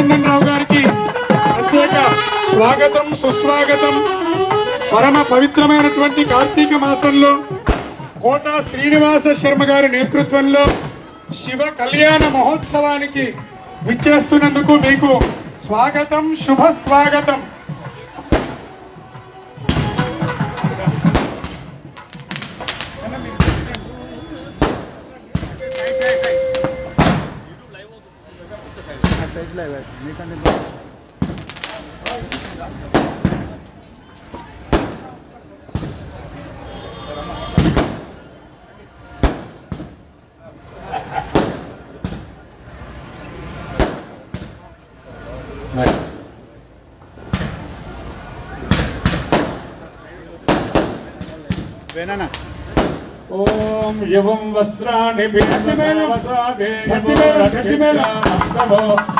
కోదండరావు గారికి ప్రత్యేక స్వాగతం సుస్వాగతం. పరమ పవిత్రమైనటువంటి కార్తీక మాసంలో కోట శ్రీనివాస శర్మ గారి నేతృత్వంలో శివ కళ్యాణ మహోత్సవానికి విచ్చేస్తున్నందుకు మీకు స్వాగతం శుభ స్వాగతం ओम यवम वस्त्राणि भिन्नमेन वसादे भक्तिमेन भक्तिमेन नमो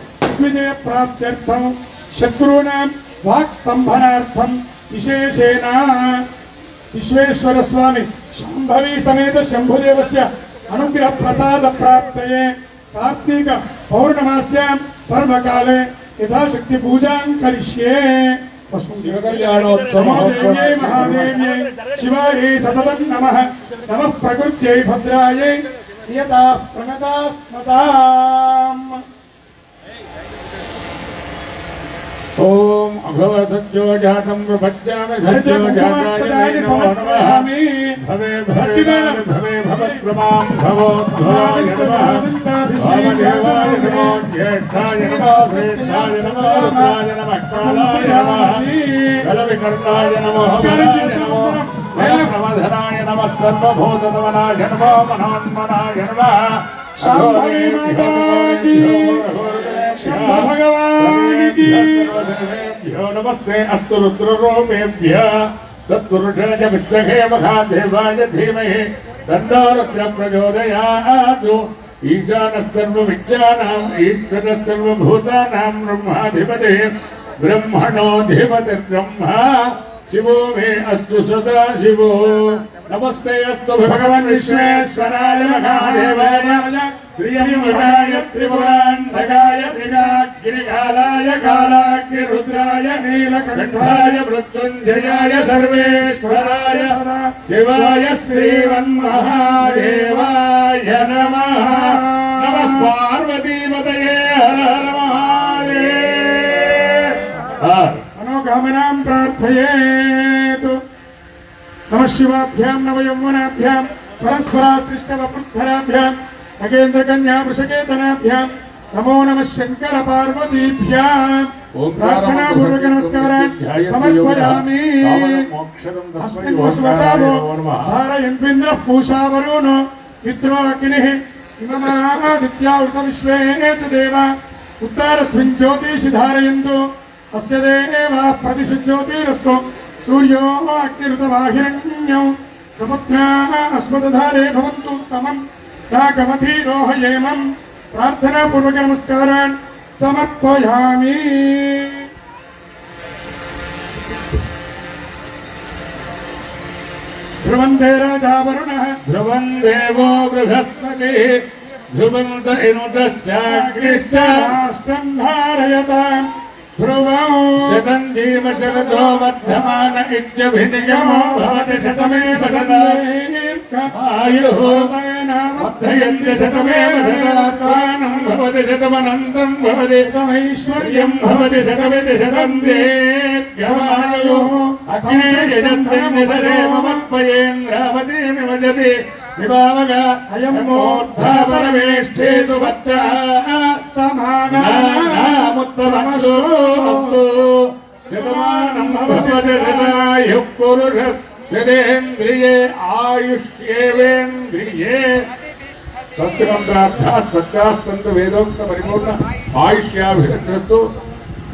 आत्मजयप्राप्त्यर्थं शत्रूणां वाक्स्तम्भनार्थं विशेषेण विश्वेश्वरस्वामि शंभवी समेत शम्भुदेवस्य अनुग्रहप्रसादप्राप्तये कार्तीक पौर्णमास्यां पर्वकाले यथाशक्तिपूजां करिष्ये। महादेव्यै महादेव्यै शिवाये सततं नमः। नमः प्रकृत्यै भद्रायै नियता प्रणता स्मताम्। ओम अभवसज्जो जातम प्रपद्यामि सज्जो जाताय नमो नमः भवे भवे भवे भवत्प्रमां भवोद्भवाय नमः भवदेवाय नमो ज्येष्ठाय नमः श्रेष्ठाय नमः रुद्राय नमः कालाय नमः कलविकर्ताय नमः गणाय नमः वयप्रमधराय नमः सर्वभूततमनाय नमः मनोन्मनाय नमः सर्वमेव जाति భగవానికి నమస్తే అస్తు రుద్రరూపేభ్య తత్పురుషాయ విద్మహే మహాదేవాయ ధీమహి తన్నారస్య ప్రచోదయాతు ఈశాన సర్వ విద్యానాం ఈశ్వర సర్వభూతానాం బ్రహ్మాధిపతే బ్రహ్మణోధిపతి బ్రహ్మ శివో మే అస్తు సదా శివో నమస్తే అస్తు భగవన్ విశ్వేశ్వరాయ మహాదేవాయ ప్రియనివరాయ త్రిపురాంధకాయ త్రిగాగిరికాలాయ కాలాగ్నిరుద్రాయ నీలకంఠాయ మృత్యుంజయాయ సర్వేశ్వరాయ శివాయ శ్రీవన్మహాదేవాయ నమ నమ పార్వతీపతయే హర మనోకామనాం ప్రార్థయేత్ నమ శివాభ్యాం నవ యమునాభ్యాం పరస్పరాకృష్టవ పృథరాభ్యాం కన్యా వృషకేతనాభ్యాం. నమో నమ శంకర పార్వతీభ్యాం. ప్రార్థనాపూర్వక నమస్కారాన్ సమర్పయామి. అస్మద్వసువతాదో ధారయంద్వింద్ర పూషావరుణో విద్రో అగ్నిః ఇమమాదిత్యావృత విశ్వే చ దేవ ఉత్తరస్మిన్ జ్యోతిషి ధారయంతు. అస్య దేవా ప్రదిశ జ్యోతిరస్తు సూర్యో అగ్నిరుతవాహిరణ్యం సపుత్రా అస్మదధారే భవంతు. తమం సాగమధీరోహయేమం ప్రార్థనాపూర్వక నమస్కారాన్ సమర్పయామి ధ్రువంతే రాజా వరుణः ధ్రువం దేవో బృహస్పతి ధ్రువంత ఇనుతశ్చాగ్నిశ్చ రాష్ట్రం ధారయతాం ధ్రువం శతం జీవచరతో వర్ధమాన ఇత్యభినిగమో భవతి శతమే శతమాయుః వర్ధయంతి శతమేవ శతాత్మానం భవతి శతమనంతం భవతి శతమైశ్వర్యం భవతి శతమితి శతం దేవ్యమాయుః అగ్నే యజంతం నిధరే మమత్వయేంద్రావతి నిమజతి విభావగ అయం మూర్ధా పరమేష్ఠేతు వచ్చా నాముత్తమస్తు శతమానం భవతి శతాయుః శతేంద్రియే ఆయుష్యేవేంద్రియే. సత్యమంత్రార్థ సత్యాస్తంత వేదోక్త పరిపూర్ణ ఆయుష్యాభివృద్ధస్తు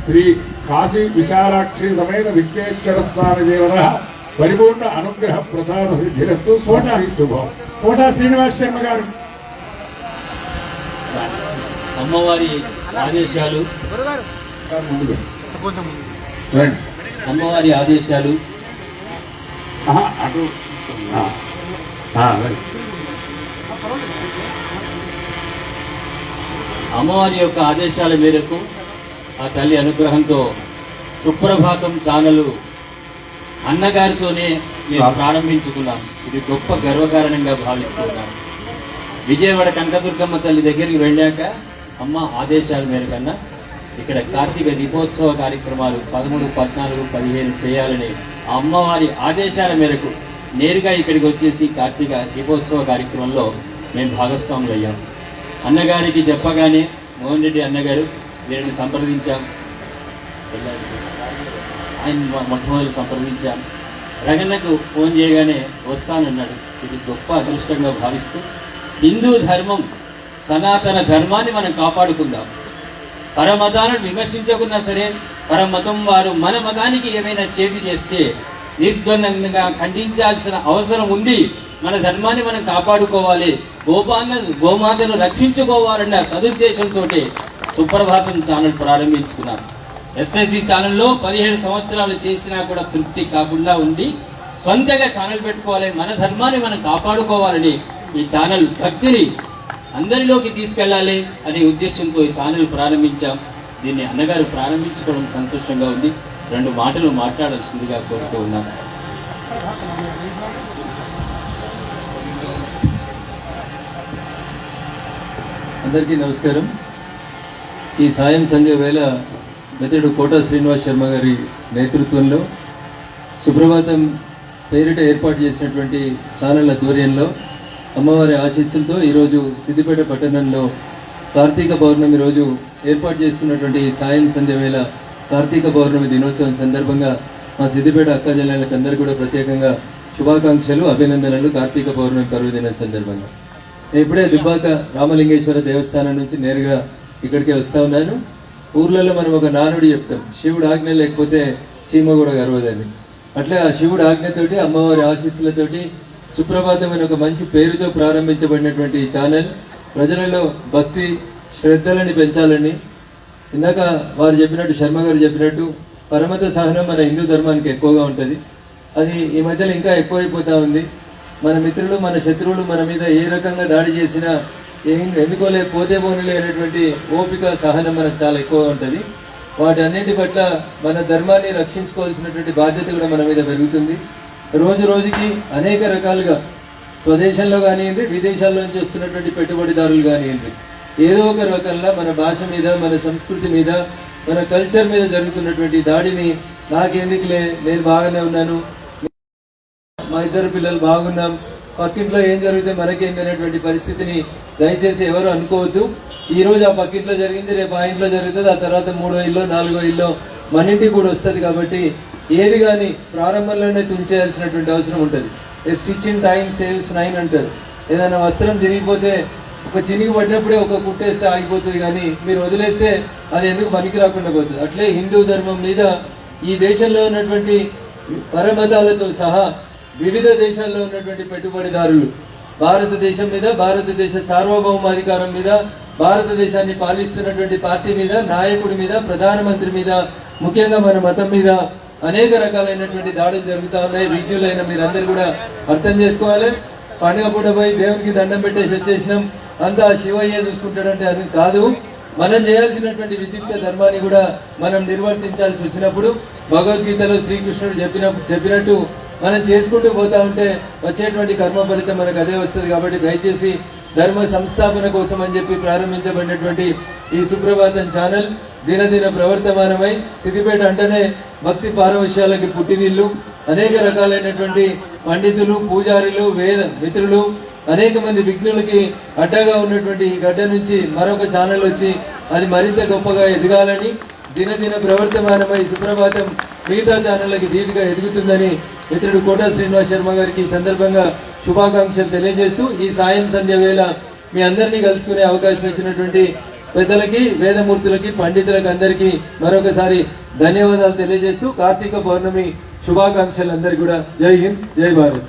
శ్రీ కాశీ విశాలాక్షి సమేత విశ్వేశ్వర స్వామి దేవత పరిపూర్ణ అనుగ్రహ ప్రసాద సిద్ధిరస్తు స్వామి శుభం. కోట శ్రీనివాస్ శర్మ గారు. అమ్మవారి ఆదేశాలు. అమ్మవారి ఆదేశాలు. అటు. అమ్మవారి యొక్క ఆదేశాల మేరకు ఆ తల్లి అనుగ్రహంతో సుప్రభాతం ఛానల్ అన్నగారితోనే మేము ప్రారంభించుకున్నాం ఇది గొప్ప గర్వకారణంగా భావిస్తున్నాం విజయవాడ కనకదుర్గమ్మ తల్లి దగ్గరికి వెళ్ళాక అమ్మ ఆదేశాల మేరకన్నా ఇక్కడ కార్తీక దీపోత్సవ కార్యక్రమాలు పదమూడు పద్నాలుగు పదిహేను చేయాలని అమ్మవారి ఆదేశాల మేరకు నేరుగా ఇక్కడికి వచ్చేసి కార్తీక దీపోత్సవ కార్యక్రమంలో మేము భాగస్వాములు అయ్యాం. అన్నగారికి చెప్పగానే మోహన్ రెడ్డి అన్నగారు వీరిని సంప్రదించాం. ఆయన మొట్టమొదటి సంప్రదించాం. రగన్నకు ఫోన్ చేయగానే వస్తానన్నాడు. ఇది గొప్ప అదృష్టంగా భావిస్తూ హిందూ ధర్మం సనాతన ధర్మాన్ని మనం కాపాడుకుందాం. పరమతాలను విమర్శించకున్నా సరే పరమతం వారు మన మతానికి ఏమైనా చేతి చేస్తే నిర్ద్వందంగా ఖండించాల్సిన అవసరం ఉంది. మన ధర్మాన్ని మనం కాపాడుకోవాలి. గోపాంగ గోమాతను రక్షించుకోవాలన్న సదుద్దేశంతో సుప్రభాతం ఛానల్ ప్రారంభించుకున్నాం. ఎస్ఎస్సి ఛానల్లో పదిహేడు సంవత్సరాలు చేసినా కూడా తృప్తి కాకుండా ఉంది. సొంతగా ఛానల్ పెట్టుకోవాలి. మన ధర్మాన్ని మనం కాపాడుకోవాలని ఈ ఛానల్ భక్తిని అందరిలోకి తీసుకెళ్ళాలి అనే ఉద్దేశంతో ఈ ఛానల్ ప్రారంభించాం. దీన్ని అన్నగారు ప్రారంభించుకోవడం సంతోషంగా ఉంది. రెండు మాటలు మాట్లాడాల్సిందిగా కోరుతూ ఉన్నాం. అందరికీ నమస్కారం. ఈ సాయం సంధ్య వేళ మిత్రుడు కోట శ్రీనివాస్ శర్మ గారి నేతృత్వంలో సుప్రభాతం పేరిట ఏర్పాటు చేసినటువంటి ఛానళ్ళ ఆధ్వర్యంలో అమ్మవారి ఆశీస్సులతో ఈరోజు సిద్దిపేట పట్టణంలో కార్తీక పౌర్ణమి రోజు ఏర్పాటు చేసుకున్నటువంటి సాయం సంధ్య వేళ కార్తీక పౌర్ణమి దినోత్సవం సందర్భంగా మా సిద్దిపేట అక్క జిల్లాలకు అందరూ కూడా ప్రత్యేకంగా శుభాకాంక్షలు అభినందనలు కార్తీక పౌర్ణమి పర్వ సందర్భంగా. ఇప్పుడే దుబ్బాక రామలింగేశ్వర దేవస్థానం నుంచి నేరుగా ఇక్కడికే వస్తా ఉన్నాను. ఊర్లలో మనం ఒక నానుడు చెప్తాం శివుడు ఆజ్ఞ లేకపోతే చీమ కూడా గర్వదని అట్లా ఆ శివుడు ఆజ్ఞతోటి అమ్మవారి ఆశీస్సులతోటి సుప్రభాతం అనే ఒక మంచి పేరుతో ప్రారంభించబడినటువంటి ఈ ఛానల్. ప్రజలలో భక్తి శ్రద్ధలని పెంచాలని. ఇందాక వారు చెప్పినట్టు శర్మ గారు చెప్పినట్టు పరమత సహనం మన హిందూ ధర్మానికి ఎక్కువగా ఉంటుంది. అది ఈ మధ్యలో ఇంకా ఎక్కువైపోతా ఉంది. మన మిత్రులు మన శత్రువులు మన మీద ఏ రకంగా దాడి చేసినా ఏం ఎందుకోలే పోతే పోనీలే అనేటువంటి ఓపిక సహనం మనకు చాలా ఎక్కువగా ఉంటుంది. వాటి అన్నింటి పట్ల మన ధర్మాన్ని రక్షించుకోవాల్సినటువంటి బాధ్యత కూడా మన మీద పెరుగుతుంది. రోజు రోజుకి అనేక రకాలుగా స్వదేశంలో కానివ్వండి విదేశాల్లో నుంచి వస్తున్నటువంటి పెట్టుబడిదారులు కానివ్వండి ఏదో ఒక రకంగా మన భాష మీద మన సంస్కృతి మీద మన కల్చర్ మీద జరుగుతున్నటువంటి దాడిని నాకెందుకులే నేను బాగానే ఉన్నాను మా ఇద్దరు పిల్లలు బాగున్నాం పక్కింట్లో ఏం జరిగితే మనకేంది అనేటువంటి పరిస్థితిని దయచేసి ఎవరు అనుకోవద్దు. ఈ రోజు ఆ పక్కింట్లో జరిగింది రేపు ఆ ఇంట్లో జరుగుతుంది ఆ తర్వాత మూడో ఇల్లు నాలుగో ఇల్లు మన ఇంటికి కూడా వస్తుంది కాబట్టి ఏది కానీ ప్రారంభంలోనే తుంచేయాల్సినటువంటి అవసరం ఉంటుంది. Stitch in time saves nine అంటారు ఏదైనా వస్త్రం చిరిగిపోతే ఒక చినిగి పడినప్పుడే ఒక కుట్టేస్తే ఆగిపోతుంది కానీ మీరు వదిలేస్తే అది ఎందుకు పనికి రాకుండా పోతుంది? అట్లే హిందూ ధర్మం మీద ఈ దేశంలో ఉన్నటువంటి పరమతాలతో సహా వివిధ దేశాల్లో ఉన్నటువంటి పెట్టుబడిదారులు భారతదేశం మీద భారతదేశ సార్వభౌమాధికారం మీద భారతదేశాన్ని పాలిస్తున్నటువంటి పార్టీ మీద నాయకుడి మీద ప్రధానమంత్రి మీద ముఖ్యంగా మన మతం మీద అనేక రకాలైనటువంటి దాడులు జరుగుతూ ఉన్నాయి. విజ్ఞులైన మీరందరూ కూడా అర్థం చేసుకోవాలి. పండుగ పూట పోయి దేవునికి దండం పెట్టేసి వచ్చేసినాం. అంతా శివయ్య చూసుకుంటాడంటే అది కాదు. మనం చేయాల్సినటువంటి విద్యుత్ ధర్మాన్ని కూడా మనం నిర్వర్తించాల్సి వచ్చినప్పుడు భగవద్గీతలో శ్రీకృష్ణుడు చెప్పిన చెప్పినట్టు మనం చేసుకుంటూ పోతా ఉంటే వచ్చేటువంటి కర్మ ఫలితం మనకు అదే వస్తుంది కాబట్టి దయచేసి ధర్మ సంస్థాపన కోసం అని చెప్పి ప్రారంభించబడినటువంటి ఈ సుప్రభాతం ఛానల్ దినదిన ప్రవర్తమానమై సిద్దిపేట అంటేనే భక్తి పారవశ్యాలకి పుట్టినిల్లు అనేక రకాలైనటువంటి పండితులు పూజారులు వేద మిత్రులు అనేక మంది విఘ్నులకి అడ్డగా ఉన్నటువంటి ఈ గడ్డ నుంచి మరొక ఛానల్ వచ్చి అది మరింత గొప్పగా ఎదగాలని దినదిన ప్రవర్తమానమై సుప్రభాతం మిగతా ఛానళ్ళకి ధీటుగా ఎదుగుతుందని మిత్రుడు కోట శ్రీనివాస్ శర్మ గారికి ఈ సందర్భంగా శుభాకాంక్షలు తెలియజేస్తూ ఈ సాయం సంధ్య వేళ మీ అందరినీ కలుసుకునే అవకాశం ఇచ్చినటువంటి పెద్దలకి వేదమూర్తులకి పండితులకి అందరికీ మరొకసారి ధన్యవాదాలు తెలియజేస్తూ కార్తీక పౌర్ణమి శుభాకాంక్షలు అందరికీ కూడా. జై హింద్ జై భారత్.